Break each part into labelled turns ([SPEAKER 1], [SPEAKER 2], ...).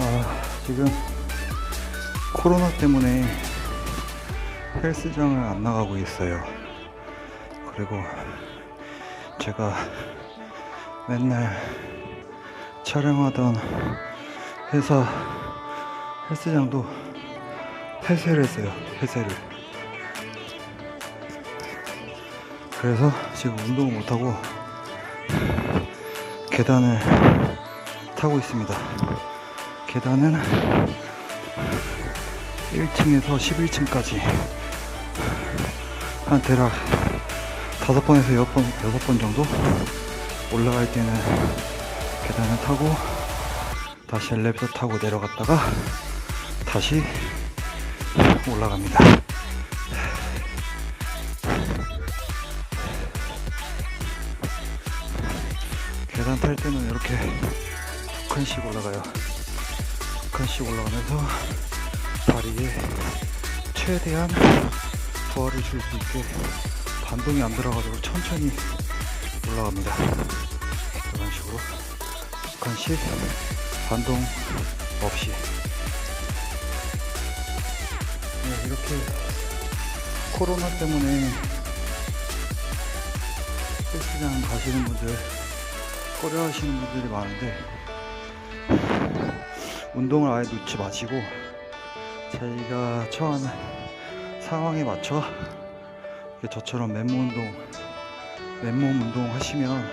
[SPEAKER 1] 아, 지금 코로나 때문에 헬스장을 안 나가고 있어요. 그리고 제가 맨날 촬영하던 회사 헬스장도 폐쇄를 했어요. 폐쇄를. 그래서 지금 운동을 못하고 계단을 타고 있습니다. 계단은 1층에서 11층까지 한 대략 다섯 번에서 여섯 번, 여섯 번 정도 올라갈 때는 계단을 타고 다시 엘리베이터 타고 내려갔다가 다시 올라갑니다. 계단 탈 때는 이렇게 두 칸씩 올라가요. 두 칸씩 올라가면서 다리에 최대한 부하를 줄 수 있게 반동이 안 들어가지고 천천히 올라갑니다. 이런 식으로 두 칸씩 반동 없이 네, 이렇게 코로나 때문에 헬스장 가시는 분들 꺼려 하시는 분들이 많은데 운동을 아예 놓지 마시고 자기가 처한 상황에 맞춰 저처럼 맨몸 운동 맨몸 운동 하시면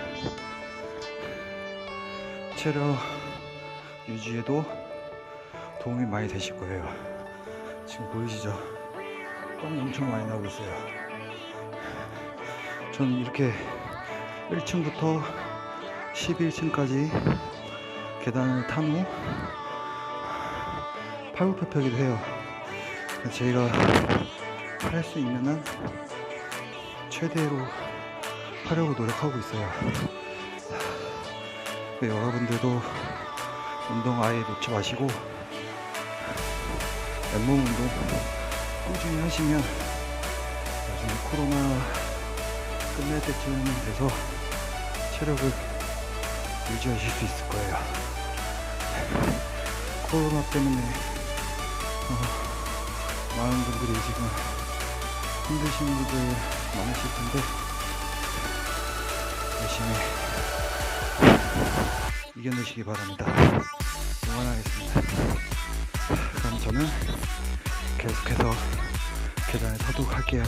[SPEAKER 1] 체력 유지에도 도움이 많이 되실 거예요. 지금 보이시죠? 땀이 엄청 많이 나고 있어요. 저는 이렇게 1층부터 11층까지 계단을 탄 후 팔굽혀펴기도 해요. 저희가 할 수 있는 한 최대로 하려고 노력하고 있어요. 그 여러분들도 운동 아예 놓지 마시고 맨몸 운동 꾸준히 하시면 나중에 코로나 끝날 때쯤 돼서 체력을 유지하실 수 있을 거예요. 코로나 때문에 어, 많은 분들이 지금 힘드신 분들 많으실 텐데 열심히 이겨내시기 바랍니다. 응원하겠습니다. 그럼 저는 계속해서 계단에 서도록 할게요.